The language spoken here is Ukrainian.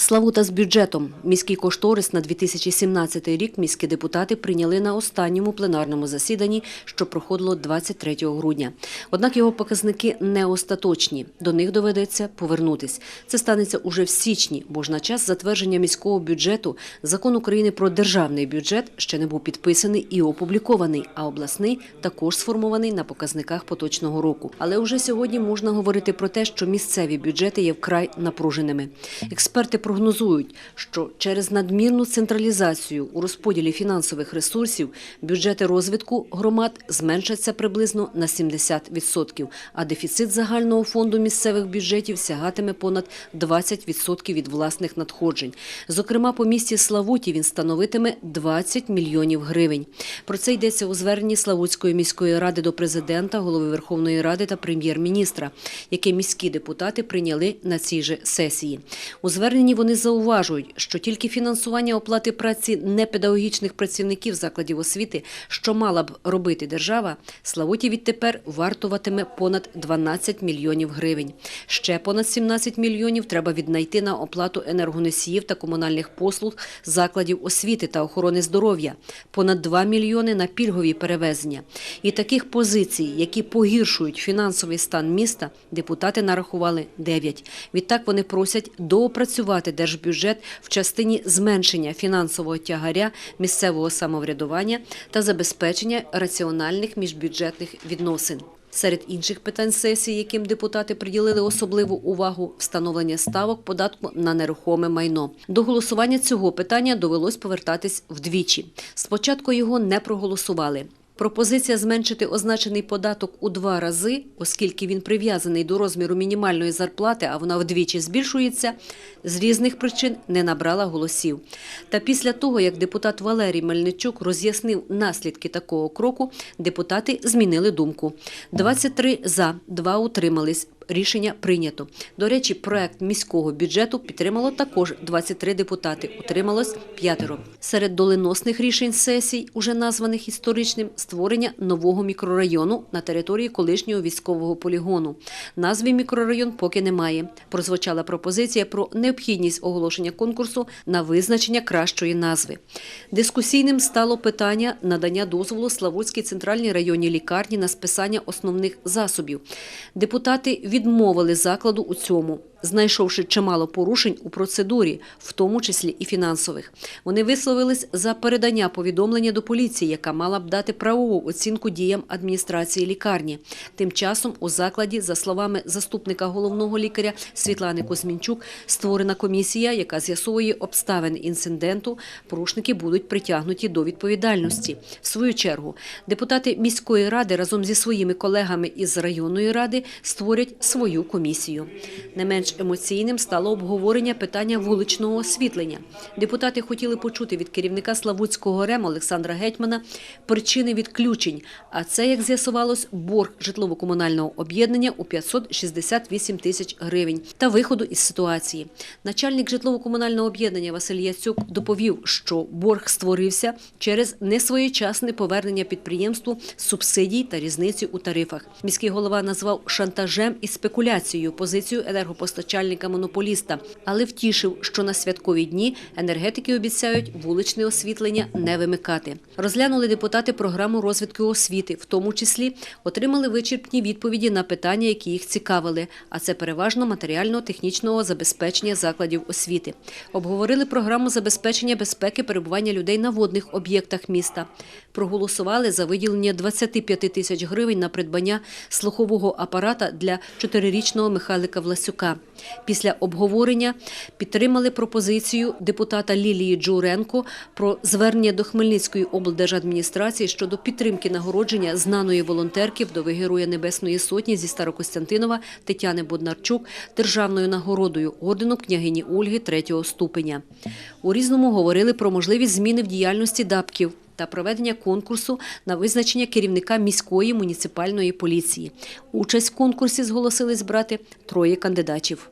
Славута з бюджетом. Міський кошторис на 2017 рік міські депутати прийняли на останньому пленарному засіданні, що проходило 23 грудня. Однак його показники не остаточні. До них доведеться повернутись. Це станеться уже в січні, бо ж на час затвердження міського бюджету закон України про державний бюджет ще не був підписаний і опублікований, а обласний також сформований на показниках поточного року. Але вже сьогодні можна говорити про те, що місцеві бюджети є вкрай напруженими. Експерти прогнозують, що через надмірну централізацію у розподілі фінансових ресурсів бюджети розвитку громад зменшаться приблизно на 70%, а дефіцит загального фонду місцевих бюджетів сягатиме понад 20% від власних надходжень. Зокрема, по місті Славуті він становитиме 20 мільйонів гривень. Про це йдеться у зверненні Славутської міської ради до президента, голови Верховної Ради та прем'єр-міністра, яке міські депутати прийняли на цій же сесії. У зверненні вони зауважують, що тільки фінансування оплати праці непедагогічних працівників закладів освіти, що мала б робити держава, Славуті відтепер вартуватиме понад 12 мільйонів гривень. Ще понад 17 мільйонів треба віднайти на оплату енергоносіїв та комунальних послуг закладів освіти та охорони здоров'я, понад 2 мільйони на пільгові перевезення. І таких позицій, які погіршують фінансовий стан міста, депутати нарахували 9. Відтак вони просять доопрацювати держбюджет в частині зменшення фінансового тягаря місцевого самоврядування та забезпечення раціональних міжбюджетних відносин. Серед інших питань сесії, яким депутати приділили особливу увагу, встановлення ставок податку на нерухоме майно. До голосування цього питання довелось повертатись вдвічі. Спочатку його не проголосували. Пропозиція зменшити означений податок у два рази, оскільки він прив'язаний до розміру мінімальної зарплати, а вона вдвічі збільшується, з різних причин не набрала голосів. Та після того, як депутат Валерій Мельничук роз'яснив наслідки такого кроку, депутати змінили думку. 23 за, 2 утримались. Рішення прийнято. До речі, проект міського бюджету підтримало також 23 депутати. Утрималось п'ятеро. Серед доленосних рішень сесій, уже названих історичним, створення нового мікрорайону на території колишнього військового полігону. Назві мікрорайон поки немає. Прозвучала пропозиція про необхідність оголошення конкурсу на визначення кращої назви. Дискусійним стало питання надання дозволу Славутській центральній районній лікарні на списання основних засобів. Депутати відмовили закладу у цьому, знайшовши чимало порушень у процедурі, в тому числі і фінансових. Вони висловились за передання повідомлення до поліції, яка мала б дати правову оцінку діям адміністрації лікарні. Тим часом у закладі, за словами заступника головного лікаря Світлани Козмінчук, створена комісія, яка з'ясовує обставини інциденту. Порушники будуть притягнуті до відповідальності. В свою чергу депутати міської ради разом зі своїми колегами із районної ради створять свою комісію. Не менш емоційним стало обговорення питання вуличного освітлення. Депутати хотіли почути від керівника Славутського РЕМ Олександра Гетьмана причини відключень, а це, як з'ясувалось, борг житлово-комунального об'єднання у 568 тисяч гривень та виходу із ситуації. Начальник житлово-комунального об'єднання Василь Яцюк доповів, що борг створився через несвоєчасне повернення підприємству субсидій та різниці у тарифах. Міський голова назвав шантажем і спекуляцією позицію енергопостачальника-монополіста, але втішив, що на святкові дні енергетики обіцяють вуличне освітлення не вимикати. Розглянули депутати програму розвитку освіти, в тому числі отримали вичерпні відповіді на питання, які їх цікавили. А це переважно матеріально-технічного забезпечення закладів освіти. Обговорили програму забезпечення безпеки перебування людей на водних об'єктах міста. Проголосували за виділення 25 тисяч гривень на придбання слухового апарата для чотирирічного Михайлика Власюка. Після обговорення підтримали пропозицію депутата Лілії Джуренко про звернення до Хмельницької облдержадміністрації щодо підтримки нагородження знаної волонтерки вдови Героя Небесної Сотні зі Старокостянтинова Тетяни Боднарчук державною нагородою ордену княгині Ольги третього ступеня. У різному говорили про можливість зміни в діяльності ДАПКів та проведення конкурсу на визначення керівника міської муніципальної поліції. Участь в конкурсі зголосились брати троє кандидатів.